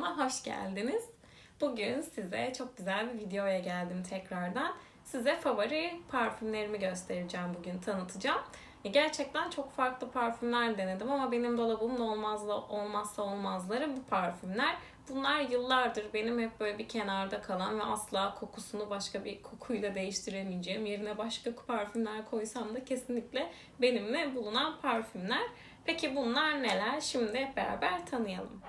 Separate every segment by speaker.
Speaker 1: Kanalıma hoş geldiniz. Bugün size çok güzel bir videoya geldim tekrardan. Size favori parfümlerimi göstereceğim bugün, tanıtacağım. E, Gerçekten çok farklı parfümler denedim ama benim dolabımın olmazsa, olmazsa olmazları bu parfümler. Bunlar yıllardır benim hep böyle bir kenarda kalan ve asla kokusunu başka bir kokuyla değiştiremeyeceğim. Yerine başka parfümler koysam da kesinlikle benimle bulunan parfümler. Peki bunlar neler? Şimdi hep beraber tanıyalım.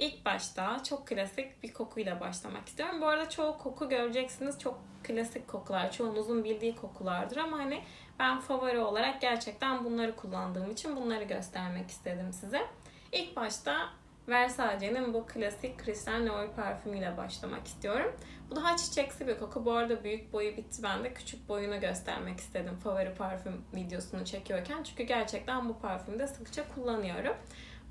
Speaker 1: İlk başta çok klasik bir kokuyla başlamak istiyorum. Bu arada çoğu koku göreceksiniz. Çok klasik kokular. Çoğunuzun bildiği kokulardır ama hani ben favori olarak gerçekten bunları kullandığım için bunları göstermek istedim size. İlk başta Versace'nin bu klasik Christian Dior parfümüyle başlamak istiyorum. Bu daha çiçeksi bir koku. Bu arada büyük boyu bitti. Ben de küçük boyunu göstermek istedim favori parfüm videosunu çekiyorken. Çünkü gerçekten bu parfümü de sıkça kullanıyorum.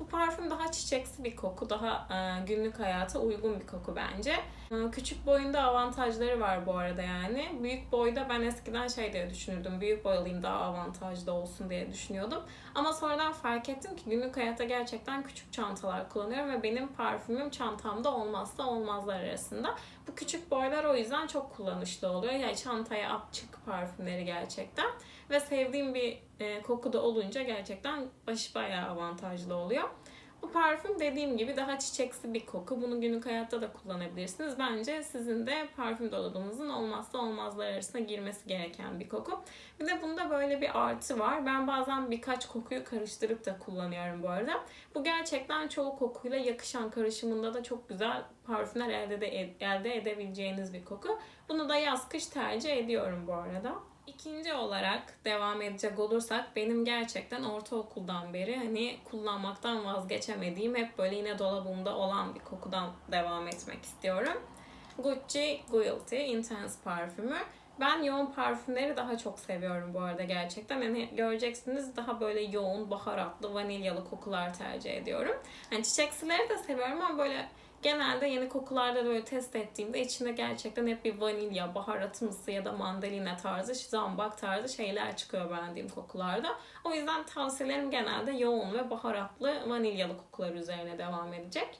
Speaker 1: Bu parfüm daha çiçeksi bir koku, daha e, günlük hayata uygun bir koku bence. E, küçük boyunda avantajları var bu arada yani. Büyük boyda ben eskiden şey diye düşünürdüm, büyük boy alayım daha avantajlı olsun diye düşünüyordum. Ama sonradan fark ettim ki günlük hayatta gerçekten küçük çantalar kullanıyorum ve benim parfümüm çantamda olmazsa olmazlar arasında. Bu küçük boylar o yüzden çok kullanışlı oluyor. Yani çantaya at çık parfümleri gerçekten. Ve sevdiğim bir e, koku da olunca gerçekten başı bayağı avantajlı oluyor. Bu parfüm dediğim gibi daha çiçeksi bir koku. Bunu günlük hayatta da kullanabilirsiniz. Bence sizin de parfüm dolabınızın olmazsa olmazlar arasına girmesi gereken bir koku. Bir de bunda böyle bir artı var. Ben bazen birkaç kokuyu karıştırıp da kullanıyorum bu arada. Bu gerçekten çoğu kokuyla yakışan karışımında da çok güzel parfümler elde, de, elde edebileceğiniz bir koku. Bunu da yaz kış tercih ediyorum bu arada. İkinci olarak devam edecek olursak benim gerçekten ortaokuldan beri hani kullanmaktan vazgeçemediğim hep böyle yine dolabımda olan bir kokudan devam etmek istiyorum. Gucci Guilty Intense parfümü. Ben yoğun parfümleri daha çok seviyorum bu arada gerçekten. Hani göreceksiniz daha böyle yoğun, baharatlı, vanilyalı kokular tercih ediyorum. Hani çiçeksileri de seviyorum ama böyle genelde yeni kokularda böyle test ettiğimde içinde gerçekten hep bir vanilya, baharatımsı ya da mandalina tarzı, zambak tarzı şeyler çıkıyor beğendiğim kokularda. O yüzden tavsiyelerim genelde yoğun ve baharatlı vanilyalı kokular üzerine devam edecek.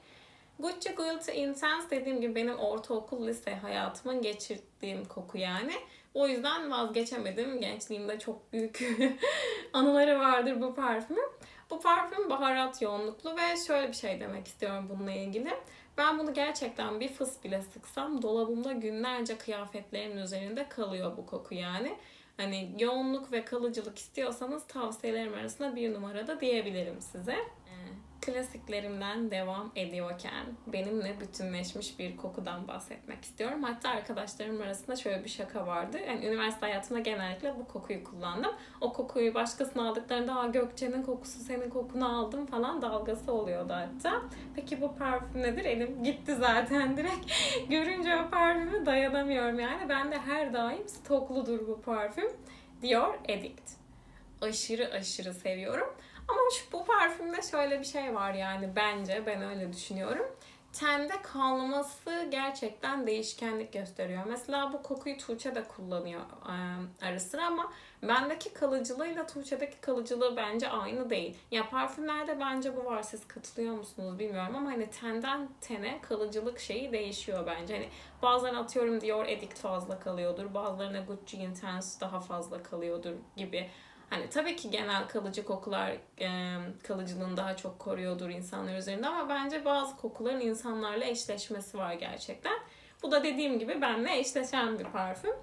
Speaker 1: Gucci Guilty Intense dediğim gibi benim ortaokul lise hayatımın geçirdiğim koku yani. O yüzden vazgeçemedim. Gençliğimde çok büyük anıları vardır bu parfümün. Bu parfüm baharat yoğunluklu ve şöyle bir şey demek istiyorum bununla ilgili. Ben bunu gerçekten bir fıs bile sıksam dolabımda günlerce kıyafetlerimin üzerinde kalıyor bu koku yani. Hani yoğunluk ve kalıcılık istiyorsanız tavsiyelerim arasında bir numarada diyebilirim size. Klasiklerimden devam ediyorken benimle bütünleşmiş bir kokudan bahsetmek istiyorum. Hatta arkadaşlarım arasında şöyle bir şaka vardı. Yani üniversite hayatımda genellikle bu kokuyu kullandım. O kokuyu başkasına aldıklarında Gökçe'nin kokusu senin kokunu aldım falan dalgası oluyordu hatta. Peki bu parfüm nedir? Elim gitti zaten direkt. Görünce o parfümü dayanamıyorum yani. Ben de her daim stokludur bu parfüm. Dior Addict. Aşırı aşırı seviyorum. Ama şu, bu parfümde şöyle bir şey var yani bence ben öyle düşünüyorum. Tende kalması gerçekten değişkenlik gösteriyor. Mesela bu kokuyu Tuğçe de kullanıyor e, ara sıra ama bendeki kalıcılığıyla Tuğçe'deki kalıcılığı bence aynı değil. Ya parfümlerde bence bu var. Siz katılıyor musunuz bilmiyorum ama hani tenden tene kalıcılık şeyi değişiyor bence. Hani bazen atıyorum Dior Addict fazla kalıyordur. Bazılarına Gucci Intense daha fazla kalıyordur gibi. Hani tabii ki genel kalıcı kokular e, kalıcılığını daha çok koruyordur insanlar üzerinde ama bence bazı kokuların insanlarla eşleşmesi var gerçekten. Bu da dediğim gibi benimle eşleşen bir parfüm.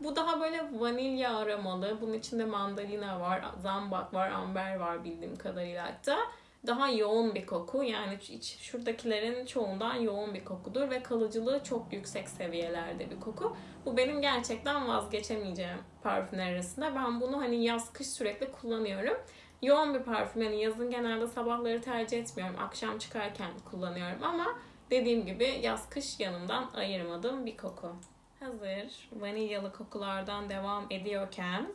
Speaker 1: Bu daha böyle vanilya aromalı. Bunun içinde mandalina var, zambak var, amber var bildiğim kadarıyla hatta. Daha yoğun bir koku. Yani iç, şuradakilerin çoğundan yoğun bir kokudur ve kalıcılığı çok yüksek seviyelerde bir koku. Bu benim gerçekten vazgeçemeyeceğim parfümler arasında. Ben bunu hani yaz kış sürekli kullanıyorum. Yoğun bir parfüm. Yani yazın genelde sabahları tercih etmiyorum. Akşam çıkarken kullanıyorum ama dediğim gibi yaz kış yanımdan ayırmadığım bir koku. Hazır vanilyalı kokulardan devam ediyorken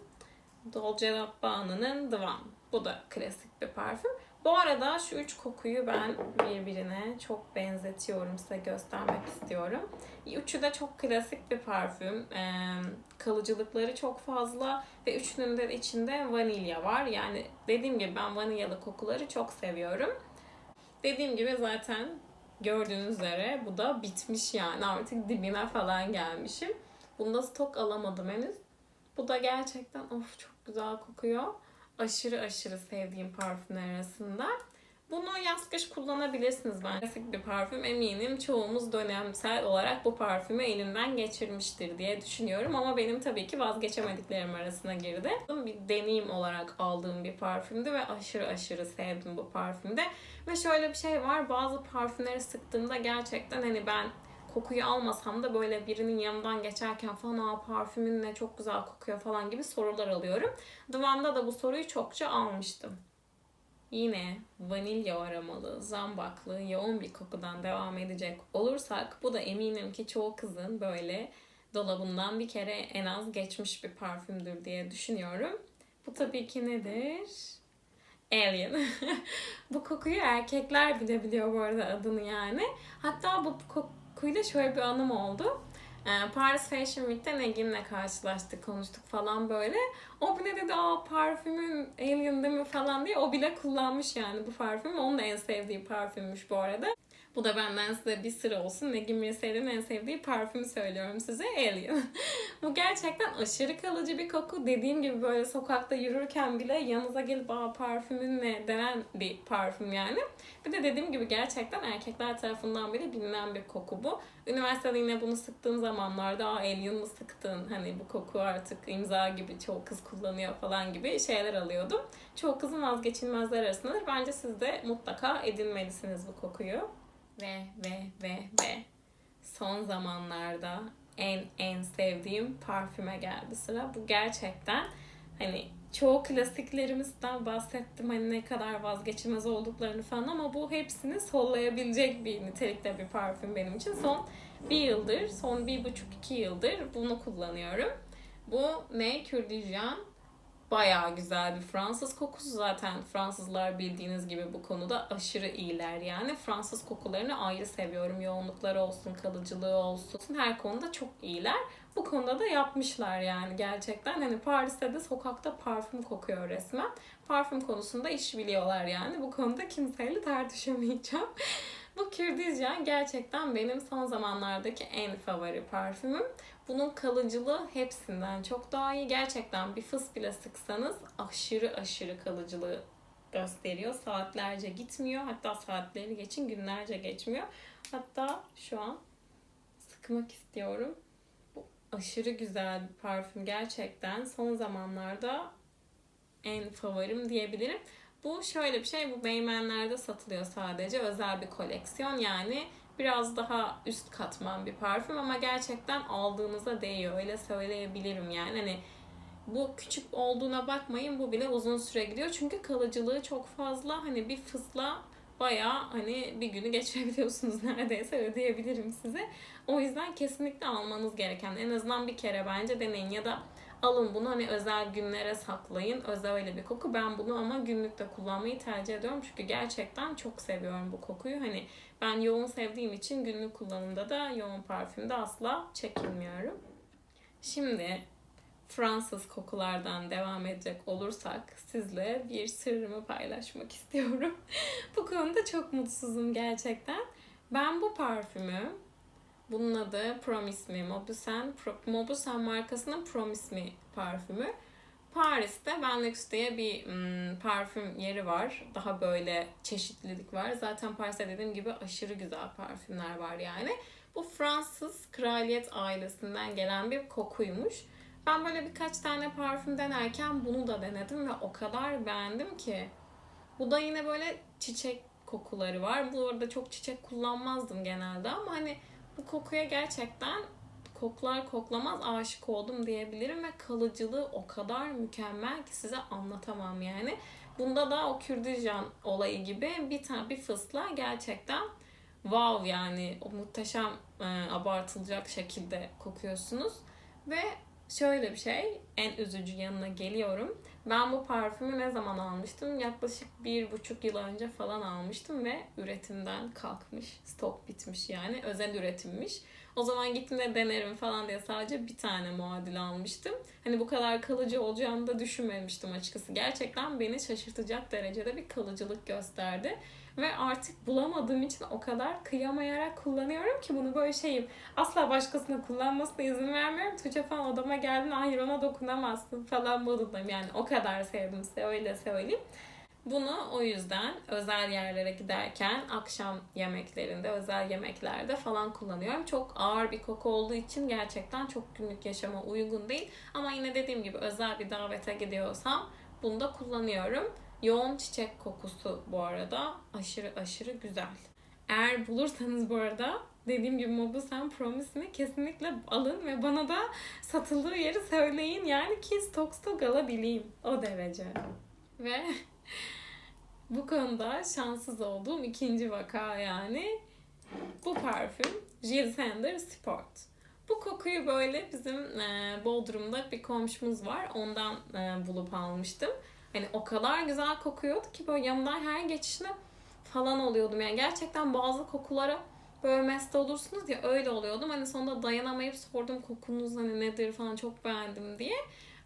Speaker 1: Dolce Gabbana'nın One. Bu da klasik bir parfüm. Bu arada şu üç kokuyu ben birbirine çok benzetiyorum size göstermek istiyorum. Üçü de çok klasik bir parfüm. Ee, kalıcılıkları çok fazla ve üçünün de içinde vanilya var. Yani dediğim gibi ben vanilyalı kokuları çok seviyorum. Dediğim gibi zaten gördüğünüz üzere bu da bitmiş yani artık dibine falan gelmişim. Bunda stok alamadım henüz. Bu da gerçekten of çok güzel kokuyor. Aşırı aşırı sevdiğim parfümler arasında. Bunu yaz kış kullanabilirsiniz bence. Klasik bir parfüm eminim çoğumuz dönemsel olarak bu parfümü elinden geçirmiştir diye düşünüyorum. Ama benim tabii ki vazgeçemediklerim arasına girdi. Bir deneyim olarak aldığım bir parfümdü ve aşırı aşırı sevdim bu parfümde. Ve şöyle bir şey var bazı parfümleri sıktığımda gerçekten hani ben kokuyu almasam da böyle birinin yanından geçerken falan aa parfümün ne çok güzel kokuyor falan gibi sorular alıyorum. Divan'da da bu soruyu çokça almıştım. Yine vanilya aromalı, zambaklı, yoğun bir kokudan devam edecek olursak bu da eminim ki çoğu kızın böyle dolabından bir kere en az geçmiş bir parfümdür diye düşünüyorum. Bu tabii ki nedir? Alien. bu kokuyu erkekler bile biliyor bu arada adını yani. Hatta bu kokuyla şöyle bir anım oldu. Ee, Paris Fashion Week'te Negin'le karşılaştık, konuştuk falan böyle. O bile dedi aa parfümün Alien değil mi falan diye. O bile kullanmış yani bu parfüm. Onun da en sevdiği parfümmüş bu arada. Bu da benden size bir sıra olsun. Negin Mirsel'in en sevdiği parfümü söylüyorum size. Alien. Bu gerçekten aşırı kalıcı bir koku. Dediğim gibi böyle sokakta yürürken bile yanınıza gelip aa parfümün ne denen bir parfüm yani. Bir de dediğim gibi gerçekten erkekler tarafından bile bilinen bir koku bu. Üniversitede yine bunu sıktığım zamanlarda aa Alien mı sıktın? Hani bu koku artık imza gibi çoğu kız kullanıyor falan gibi şeyler alıyordum. Çoğu kızın vazgeçilmezler arasındadır. Bence siz de mutlaka edinmelisiniz bu kokuyu ve ve ve ve son zamanlarda en en sevdiğim parfüme geldi sıra. Bu gerçekten hani çoğu klasiklerimizden bahsettim hani ne kadar vazgeçilmez olduklarını falan ama bu hepsini sollayabilecek bir nitelikte bir parfüm benim için. Son bir yıldır, son bir buçuk iki yıldır bunu kullanıyorum. Bu ne? Kürdijan bayağı güzel bir Fransız kokusu. Zaten Fransızlar bildiğiniz gibi bu konuda aşırı iyiler. Yani Fransız kokularını ayrı seviyorum. Yoğunlukları olsun kalıcılığı olsun. Her konuda çok iyiler. Bu konuda da yapmışlar yani gerçekten. Hani Paris'te de sokakta parfüm kokuyor resmen. Parfüm konusunda iş biliyorlar yani. Bu konuda kimseyle tartışamayacağım bu Kürdizcan gerçekten benim son zamanlardaki en favori parfümüm. Bunun kalıcılığı hepsinden çok daha iyi. Gerçekten bir fıs bile sıksanız aşırı aşırı kalıcılığı gösteriyor. Saatlerce gitmiyor. Hatta saatleri geçin günlerce geçmiyor. Hatta şu an sıkmak istiyorum. Bu aşırı güzel bir parfüm gerçekten. Son zamanlarda en favorim diyebilirim. Bu şöyle bir şey. Bu Beymenler'de satılıyor sadece. Özel bir koleksiyon. Yani biraz daha üst katman bir parfüm ama gerçekten aldığınıza değiyor. Öyle söyleyebilirim yani. Hani bu küçük olduğuna bakmayın. Bu bile uzun süre gidiyor. Çünkü kalıcılığı çok fazla. Hani bir fısla bayağı hani bir günü geçirebiliyorsunuz neredeyse ödeyebilirim size. O yüzden kesinlikle almanız gereken en azından bir kere bence deneyin ya da alın bunu hani özel günlere saklayın. Özel bir koku. Ben bunu ama günlükte kullanmayı tercih ediyorum. Çünkü gerçekten çok seviyorum bu kokuyu. Hani ben yoğun sevdiğim için günlük kullanımda da yoğun parfümde asla çekinmiyorum. Şimdi Fransız kokulardan devam edecek olursak sizle bir sırrımı paylaşmak istiyorum. bu konuda çok mutsuzum gerçekten. Ben bu parfümü bunun adı Promise Me. Pro, Mauboussin markasının Promise Me parfümü. Paris'te Benlux diye bir hmm, parfüm yeri var. Daha böyle çeşitlilik var. Zaten Paris'te dediğim gibi aşırı güzel parfümler var yani. Bu Fransız kraliyet ailesinden gelen bir kokuymuş. Ben böyle birkaç tane parfüm denerken bunu da denedim ve o kadar beğendim ki. Bu da yine böyle çiçek kokuları var. Bu arada çok çiçek kullanmazdım genelde ama hani bu kokuya gerçekten koklar koklamaz aşık oldum diyebilirim ve kalıcılığı o kadar mükemmel ki size anlatamam yani. Bunda da o Kürdistan olayı gibi bir tane bir fısla gerçekten wow yani o muhteşem e, abartılacak şekilde kokuyorsunuz ve şöyle bir şey en üzücü yanına geliyorum. Ben bu parfümü ne zaman almıştım? Yaklaşık bir buçuk yıl önce falan almıştım ve üretimden kalkmış. Stok bitmiş yani. Özel üretimmiş. O zaman gittiğimde denerim falan diye sadece bir tane muadil almıştım. Hani bu kadar kalıcı olacağını da düşünmemiştim açıkçası. Gerçekten beni şaşırtacak derecede bir kalıcılık gösterdi. Ve artık bulamadığım için o kadar kıyamayarak kullanıyorum ki bunu böyle şeyim. Asla başkasına kullanmasına izin vermiyorum. Tuğçe falan odama geldin hayır ona dokunamazsın falan modundayım. Yani o kadar sevdim size öyle söyleyeyim. Bunu o yüzden özel yerlere giderken akşam yemeklerinde, özel yemeklerde falan kullanıyorum. Çok ağır bir koku olduğu için gerçekten çok günlük yaşama uygun değil. Ama yine dediğim gibi özel bir davete gidiyorsam bunu da kullanıyorum. Yoğun çiçek kokusu bu arada aşırı aşırı güzel. Eğer bulursanız bu arada dediğim gibi Mobu Sen Promise'ini kesinlikle alın ve bana da satıldığı yeri söyleyin. Yani ki stok stok alabileyim. O derece. Ve bu konuda şanssız olduğum ikinci vaka yani bu parfüm Jill Sander Sport. Bu kokuyu böyle bizim e, Bodrum'da bir komşumuz var. Ondan e, bulup almıştım. Hani o kadar güzel kokuyordu ki böyle yanımdan her geçişine falan oluyordum. Yani gerçekten bazı kokulara böyle mest olursunuz ya öyle oluyordum. Hani sonunda dayanamayıp sordum kokunuz hani nedir falan çok beğendim diye.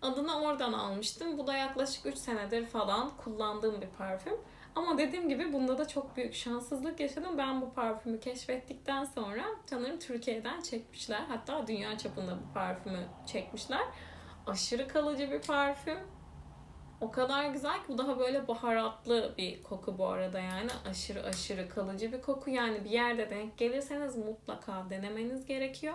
Speaker 1: Adını oradan almıştım. Bu da yaklaşık 3 senedir falan kullandığım bir parfüm. Ama dediğim gibi bunda da çok büyük şanssızlık yaşadım. Ben bu parfümü keşfettikten sonra sanırım Türkiye'den çekmişler. Hatta dünya çapında bu parfümü çekmişler. Aşırı kalıcı bir parfüm. O kadar güzel ki bu daha böyle baharatlı bir koku bu arada yani aşırı aşırı kalıcı bir koku yani bir yerde denk gelirseniz mutlaka denemeniz gerekiyor.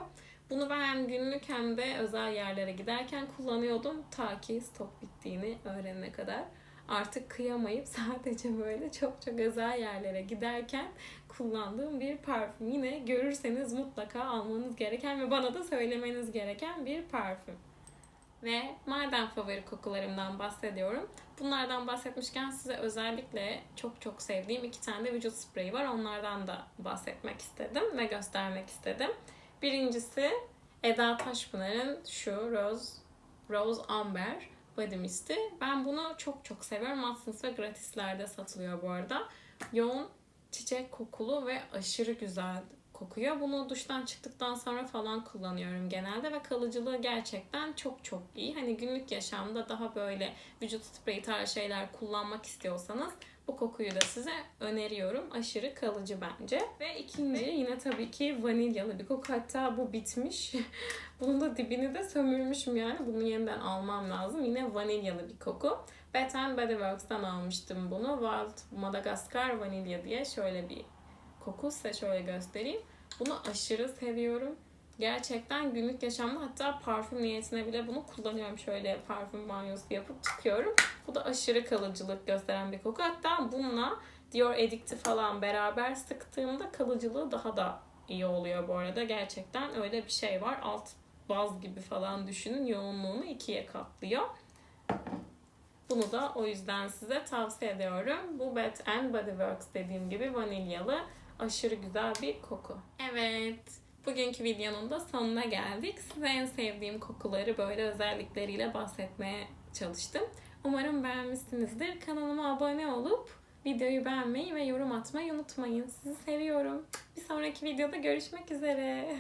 Speaker 1: Bunu ben hem günlük hem de özel yerlere giderken kullanıyordum ta ki stok bittiğini öğrenene kadar. Artık kıyamayıp sadece böyle çok çok özel yerlere giderken kullandığım bir parfüm. Yine görürseniz mutlaka almanız gereken ve bana da söylemeniz gereken bir parfüm. Ve madem favori kokularımdan bahsediyorum. Bunlardan bahsetmişken size özellikle çok çok sevdiğim iki tane de vücut spreyi var. Onlardan da bahsetmek istedim ve göstermek istedim. Birincisi Eda Taşpınar'ın şu Rose, Rose Amber Body Mist'i. Ben bunu çok çok seviyorum. Watsons ve gratislerde satılıyor bu arada. Yoğun çiçek kokulu ve aşırı güzel kokuyor. Bunu duştan çıktıktan sonra falan kullanıyorum genelde ve kalıcılığı gerçekten çok çok iyi. Hani günlük yaşamda daha böyle vücut spreyi tarzı şeyler kullanmak istiyorsanız bu kokuyu da size öneriyorum. Aşırı kalıcı bence. Ve ikinci yine tabii ki vanilyalı bir koku. Hatta bu bitmiş. Bunun da dibini de sömürmüşüm yani. Bunu yeniden almam lazım. Yine vanilyalı bir koku. Bath Body Works'tan almıştım bunu. Wild Madagascar Vanilya diye şöyle bir koku size şöyle göstereyim. Bunu aşırı seviyorum. Gerçekten günlük yaşamda hatta parfüm niyetine bile bunu kullanıyorum. Şöyle parfüm banyosu yapıp çıkıyorum. Bu da aşırı kalıcılık gösteren bir koku. Hatta bununla Dior Addict'i falan beraber sıktığımda kalıcılığı daha da iyi oluyor bu arada. Gerçekten öyle bir şey var. Alt baz gibi falan düşünün. Yoğunluğunu ikiye katlıyor. Bunu da o yüzden size tavsiye ediyorum. Bu Bath Body Works dediğim gibi vanilyalı aşırı güzel bir koku. Evet. Bugünkü videonun da sonuna geldik. Size en sevdiğim kokuları böyle özellikleriyle bahsetmeye çalıştım. Umarım beğenmişsinizdir. Kanalıma abone olup videoyu beğenmeyi ve yorum atmayı unutmayın. Sizi seviyorum. Bir sonraki videoda görüşmek üzere.